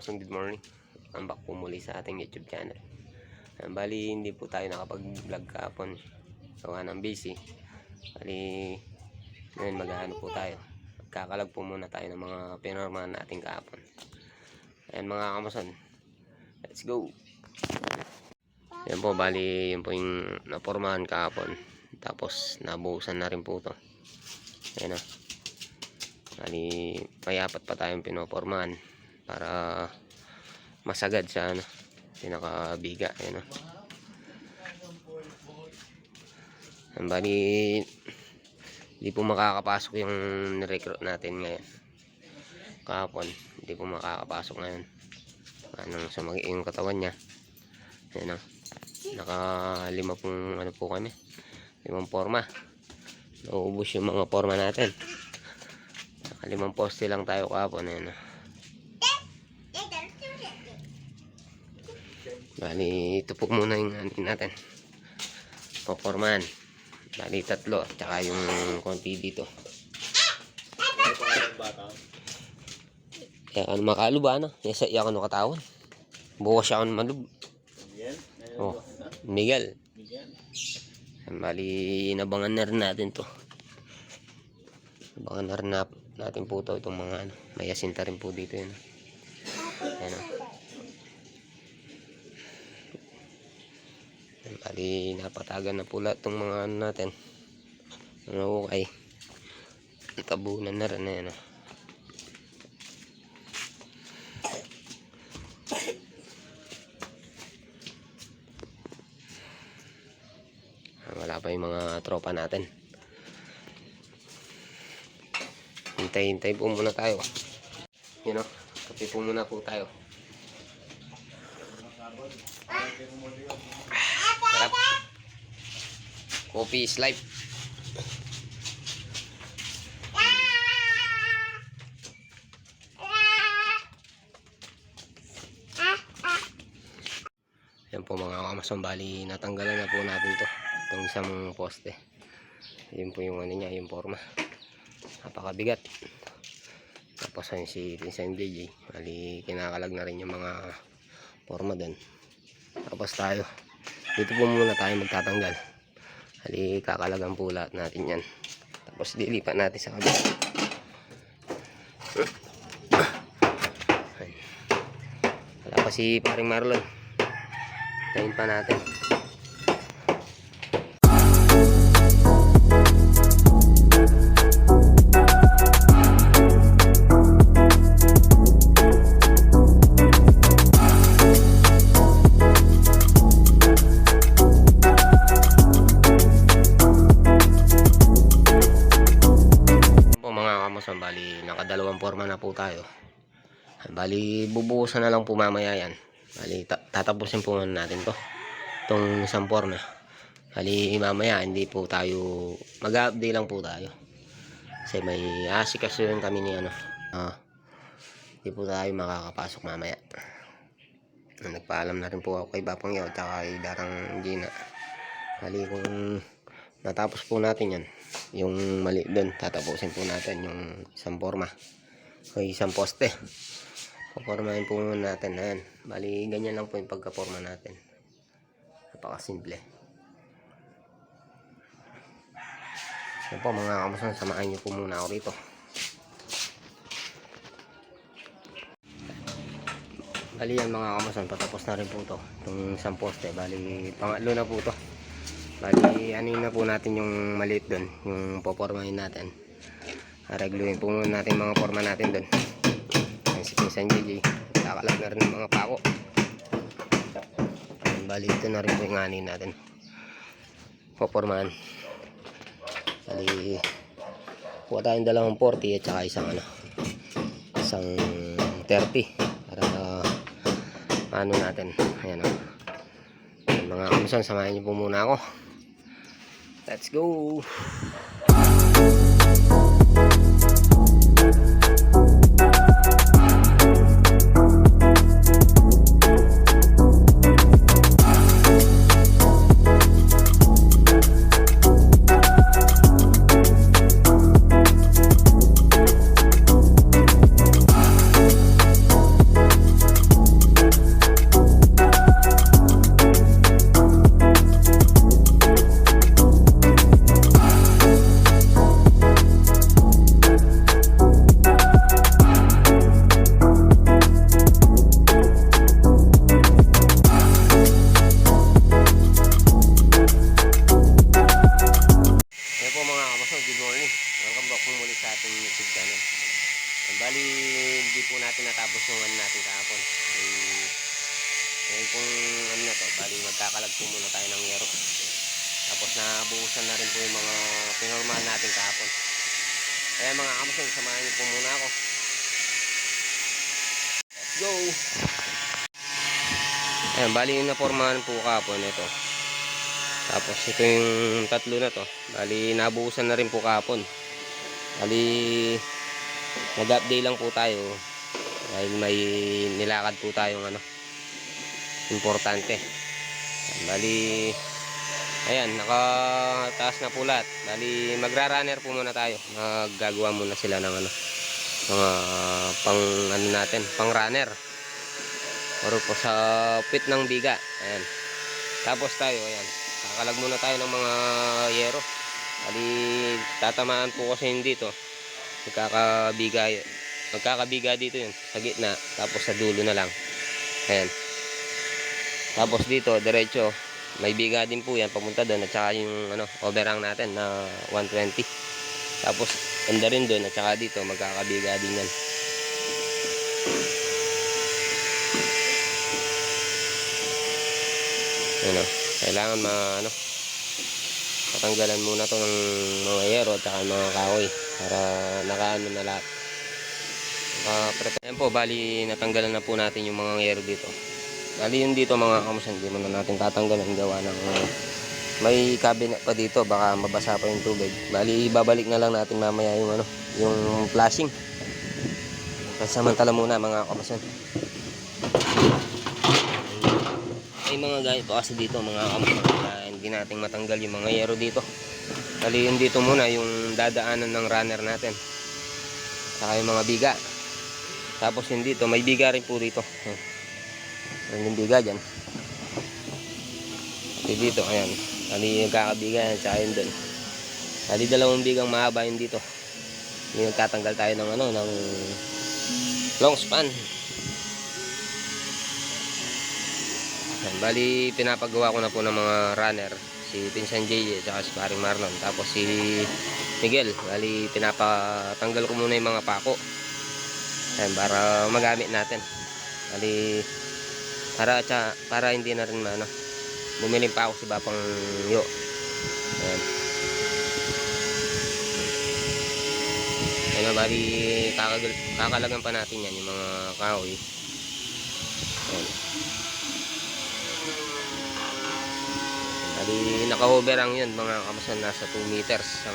welcome back po muli sa ating YouTube channel. Ayan, bali, hindi po tayo nakapag-vlog kahapon. Gawa ng busy. Bali, ngayon mag-ano po tayo. Magkakalag po muna tayo ng mga pinormahan natin kahapon. Ayan mga kamason. Let's go! Yan po, bali, yun po yung napormahan kahapon. Tapos, nabuhusan na rin po to. Ayan o. Bali, may apat pa tayong pinopormahan para masagad sa ano, pinakabiga. Ayan o. Ang Bali, hindi po makakapasok yung recruit natin ngayon. Kahapon, hindi po makakapasok ngayon. Anong sumagi yung katawan niya. Ayan o. Naka lima pong ano po kami. Limang forma. Nauubos yung mga forma natin. Naka limang poste lang tayo kahapon. Ayan o. Bali, ito po muna yung ano natin. Poporman. Bali, tatlo. Tsaka yung konti dito. Kaya ano makalo ba ano? Yasa iya no katawan. Bukas siya ako malub. Oh, Miguel. Bali, inabangan na rin natin to. Abangan na rin na, natin po to itong mga ano. May asinta rin po dito yun. Ayan o. Bali, napatagan na lahat itong mga ano natin. Mga ukay. Tabunan na rin yan. oh. Ah, Wala pa yung mga tropa natin. Hintay-hintay po muna tayo. You know, kape po muna po tayo. Sarap. Coffee is life. Yan po mga kamason, bali natanggalan na po natin to. Itong isang poste. Yun po yung ano niya, yung forma. Napakabigat. Tapos ayun si Vincent DJ. Bali kinakalag na rin yung mga forma doon. Tapos tayo. Dito po muna tayo magtatanggal. Hali kakalagan po lahat natin yan. Tapos dilipat natin sa kabila. Wala pa si paring Marlon. Tayin pa natin. Bubuhusan na lang po mamaya yan. Bali ta- tatapusin po natin to. Itong isang forma. Bali mamaya hindi po tayo mag-update lang po tayo. Kasi may asikasuhin kami ni ano. Ah, hindi po tayo makakapasok mamaya. Nagpaalam na rin po ako kay Bapang Yaw at kay Darang Gina. Bali kung natapos po natin yan yung mali doon tatapusin po natin yung isang forma o isang poste papormahin po muna natin na yan. Bali ganyan lang po yung pagkaporma natin. Napakasimple. Yan po mga kamusan samahan nyo po muna ako rito. Bali yan mga kamusan patapos na rin po to itong isang poste. Bali pangatlo na po to. Bali, ano na po natin yung maliit doon, yung popormahin natin. Aragluin po muna natin mga forma natin doon. Yung si Pinsan JJ, kakalag na rin ng mga pako. Ayan, Bali, ito na rin po yung ani natin. Popormahan. Bali, kuha tayong dalawang 40 at saka isang ano, isang 30 para uh, ano natin. Ayan o. Ayan, mga kamusan, samahan niyo po muna ako. Let's go! Napormahan po kahapon ito. Tapos ito yung tatlo na to. Bali nabuhusan na rin po kahapon. Bali nag-update lang po tayo dahil may nilakad po tayong ano importante. Bali ayan, nakataas na po lahat. Bali magra-runner po muna tayo. Maggagawa muna sila ng ano mga pang ano natin, pang runner. Or po sa pit ng biga. Ayan. Tapos tayo, ayan. Kakalag muna tayo ng mga yero. Bali, tatamaan po kasi yun dito. Magkakabiga, magkakabiga dito yun. Sa gitna. Tapos sa dulo na lang. Ayan. Tapos dito, diretso. May biga din po yan. Papunta doon. At saka yung ano, overhang natin na 120. Tapos, ganda rin doon. At saka dito, magkakabiga din yan. Ano, kailangan ma ano patanggalan muna to ng mga yero at saka mga kahoy para nakaano na lahat. Uh, Ayan po, bali natanggalan na po natin yung mga yero dito. Bali yun dito mga kamusan, hindi mo na natin tatanggalan gawa ng uh, may cabinet pa dito, baka mabasa pa yung tubig. Bali babalik na lang natin mamaya yung ano, yung flashing. Pansamantala muna mga kamusan. May mga ganito kasi dito mga na hindi natin matanggal yung mga yero dito. Bali yun dito muna yung dadaanan ng runner natin. Saka yung mga biga. Tapos yun dito may biga rin po dito. Yung biga dyan. Pati dito ayan. Bali yung kakabiga yan saka yun dun. Bali dalawang bigang mahaba yun dito. Yung nagtatanggal tayo ng ano ng long span bali pinapagawa ko na po ng mga runner si Pinsan JJ at si Paring Marlon tapos si Miguel. Bali pinapatanggal ko muna yung mga pako. Yan, para magamit natin. Bali para, tsa, para hindi na rin ano, bumiling pa ako si Bapang Yo. Yan. Yan na, bali kakalagan pa natin yan yung mga kahoy Bali, naka-overhang yun mga kamasan nasa 2 meters ang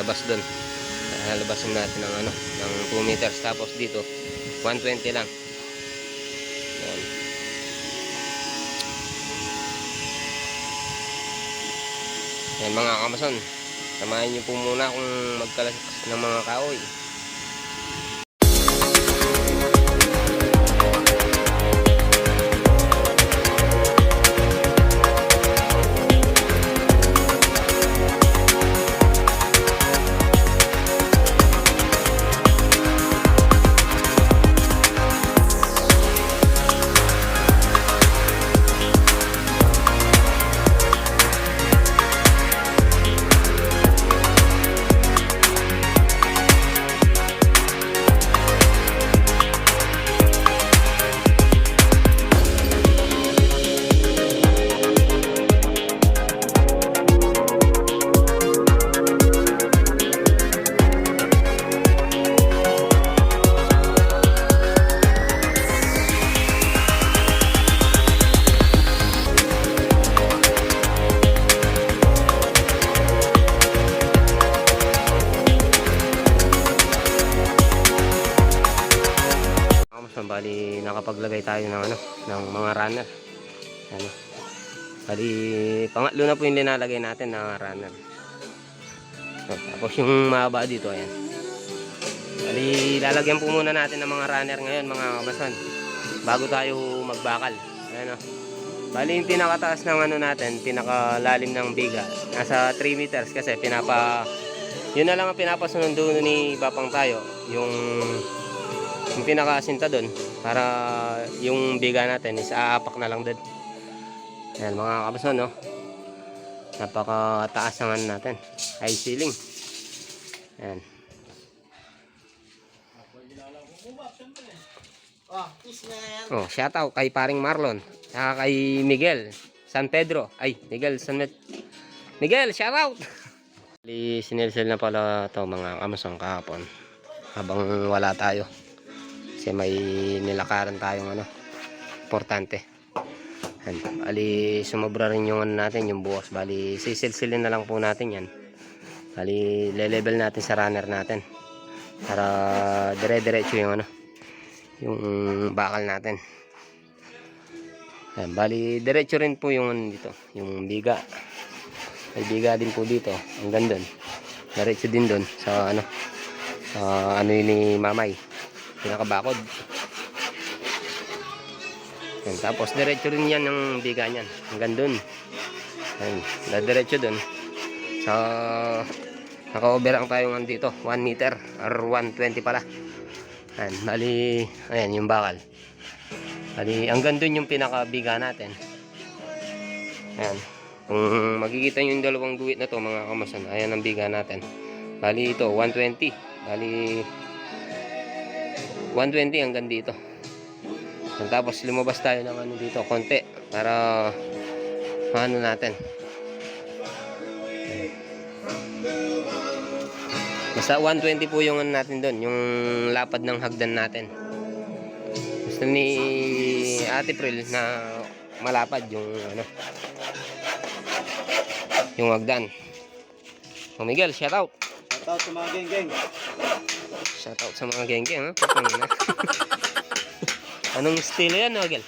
labas doon. Labasan natin ng ano, ng 2 meters tapos dito 120 lang. Yan. Mga kamasan. Samahan niyo po muna kung magkalas ng mga kahoy. Pangatlo na po yung linalagay natin na runner. So, tapos yung mahaba dito ayan. Bali lalagyan po muna natin ng mga runner ngayon mga kamasan bago tayo magbakal. Ayan o. Bali yung pinakataas ng ano natin, pinakalalim ng biga, nasa 3 meters kasi pinapa yun na lang ang pinapasunod doon ni Bapang tayo, yung yung pinakasinta doon para yung biga natin is aapak na lang doon ayan mga kapason no napakataas naman natin high ceiling ayan Oh, shout out kay paring Marlon saka kay Miguel San Pedro. Ay, Miguel, San Met... Miguel, shout out! Sinilsil na pala to mga kamasong kahapon. Habang wala tayo. Kasi may nilakaran tayong ano, importante. Yan. Bali, sumobra rin yung ano natin, yung buwas. Bali, sisilsilin na lang po natin yan. Bali, le-level natin sa runner natin. Para dire-diretso yung ano, yung bakal natin. Yan, bali, diretso rin po yung ano dito, yung biga. May biga din po dito, hanggang doon. Diretso din doon sa ano, sa ano yun ni Mamay. Pinakabakod. Yan, tapos diretso rin yan ng biga niyan. Hanggang dun. Yan, diretso dun. Sa naka-overang tayo nga dito. 1 meter or 120 pala. Yan, bali, ayan yung bakal. Bali, hanggang dun yung pinakabiga natin. Ayan. Kung makikita nyo yung dalawang guwit na to mga kamasan, ayan ang biga natin. Bali ito, 120. Bali, 120 hanggang dito. Yan, Tapos lumabas tayo ng ano dito, konti para ano natin. Basta 120 po yung ano natin doon, yung lapad ng hagdan natin. Gusto ni Ate Pril na malapad yung ano yung hagdan. O Miguel, shout out. Shout out sa mga geng-geng. Shout out sa mga geng-geng, ha? Putang ina. Anong estilo yan, Miguel?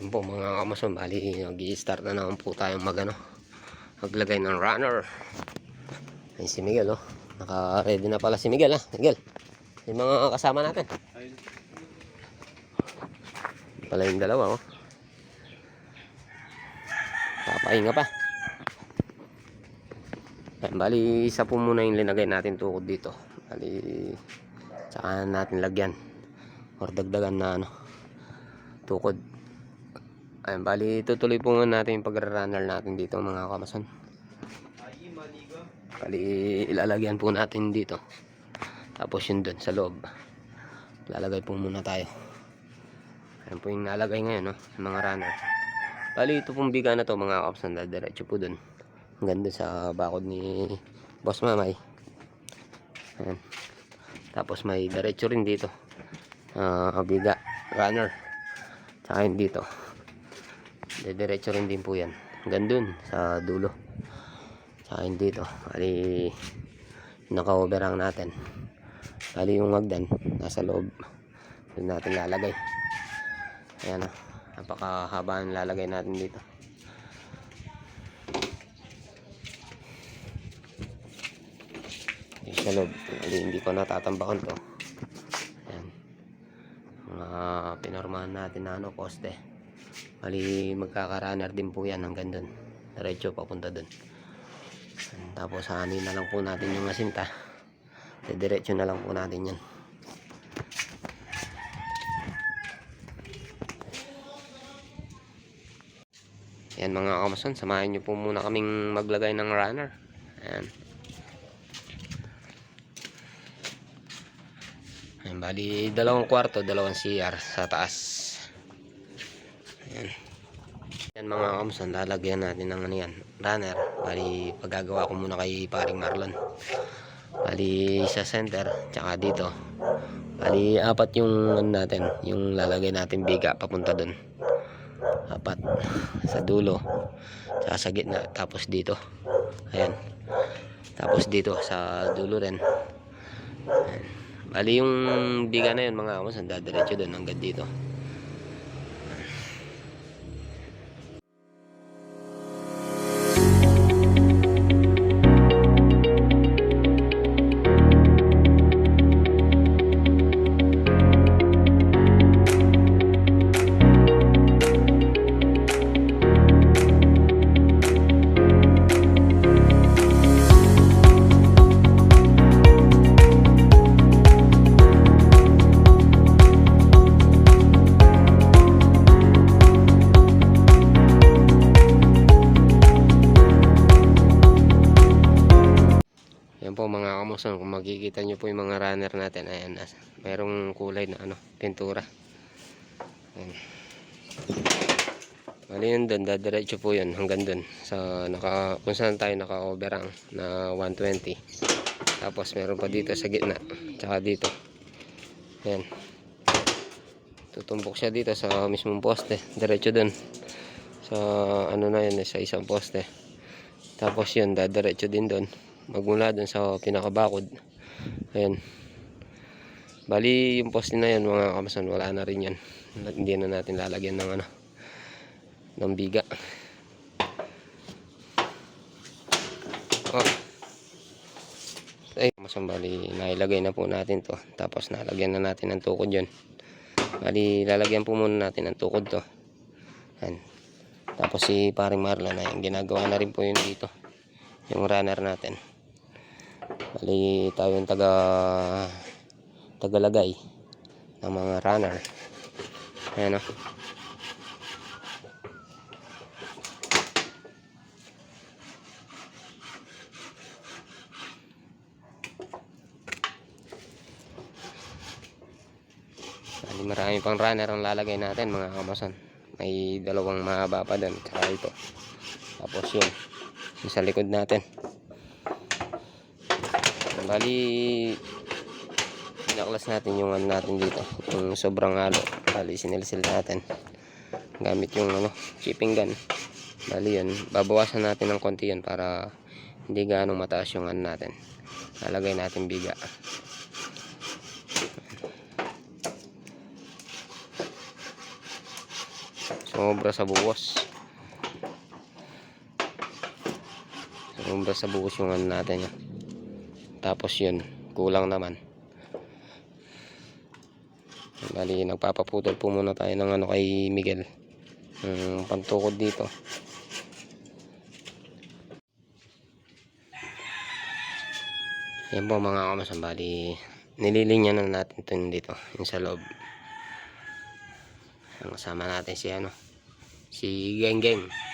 Yan po mga kamason, bali nag-i-start na naman po tayong mag ano, maglagay ng runner. Ayun si Miguel, oh. Naka-ready na pala si Miguel, ha? Miguel, yung mga kasama natin. Pala yung dalawa, oh. Papahinga pa. Yan, bali, isa po muna yung linagay natin tukod dito. Bali, tsaka natin lagyan. Or dagdagan na ano, tukod. Ayan, bali, tutuloy po muna natin yung pag-runner natin dito mga kamason. Bali, ilalagyan po natin dito. Tapos yun dun sa loob. Lalagay po muna tayo. Ayan po yung nalagay ngayon, no? Yung mga runner. Bali, ito pong biga na to mga kapsan. Diretso po dun. Dun sa bakod ni Boss Mamay. Ayan. Tapos may diretso rin dito. Ah, biga. Runner. Tsaka yun dito. Diretso rin din po yan. Hanggang sa dulo. Tsaka yun dito. Bali, naka-overhang natin. Bali yung hagdan. Nasa loob. Doon natin lalagay. Ayan na. Napakahaba ang lalagay natin dito. Yung sa loob. Bali, hindi ko natatambakan to. Ayan. Mga pinormahan natin na ano, poste. Bali, magkaka-runner din po yan hanggang dun. Diretso papunta dun. Ayan, Tapos hanin na lang po natin yung asinta. Diretso na lang po natin yan. Yan mga kamason, samahan nyo po muna kaming maglagay ng runner. Ayan. Bali dalawang kwarto, dalawang CR sa taas. Ayan. Yan mga kamason, lalagyan natin ng ano yan, runner. Bali, paggagawa ko muna kay paring Marlon. Bali, sa center, tsaka dito. Bali, apat yung ano natin, yung lalagay natin biga papunta dun apat sa dulo tsaka sa gitna tapos dito ayan tapos dito sa dulo rin ayan. Bali yung biga na yun mga amos ang dadiretso doon hanggang dito makikita nyo po yung mga runner natin, ayan, merong kulay na ano, pintura. Ayan. Bali yun doon, dadiretso po yun hanggang doon. Sa naka, kung saan tayo naka-overang na 120. Tapos meron pa dito sa gitna. Tsaka dito. Ayan. Tutumbok siya dito sa mismong poste. Diretso doon. Sa ano na yun, sa isang poste. Tapos yun, dadiretso din doon. Magmula doon sa pinakabakod. Ayan. Bali, yung poste na yan, mga kamasan, wala na rin yan. Hindi na natin lalagyan ng ano, ng biga. Oh. Ay, kamasan, bali, nailagay na po natin to. Tapos nalagyan na natin ng tukod yun. Bali, lalagyan po muna natin ng tukod to. Ayan. Tapos si paring Marlon yung ginagawa na rin po yun dito. Yung runner natin. Bali, tayo yung taga tagalagay ng mga runner. Ayan o. Bali, marami pang runner ang lalagay natin mga kamasan. May dalawang mahaba pa doon. Tsaka ito. Tapos yun. Sa likod natin. Bali, pinaklas natin yung ano natin dito. Yung sobrang halo. Bali, sinilsil natin. Gamit yung ano, chipping gun. Bali yun. Babawasan natin ng konti yun para hindi gaano mataas yung ano natin. Lalagay natin biga. Sobra sa buwas. Sobra sa buwas yung ano natin. Yun. Tapos yun, kulang naman. Bali, nagpapaputol po muna tayo ng ano kay Miguel. Ng pantukod dito. Yan po mga kamasan. Bali, nililinya na natin ito dito. Yung sa loob. Ang kasama natin si ano. Si Geng Geng.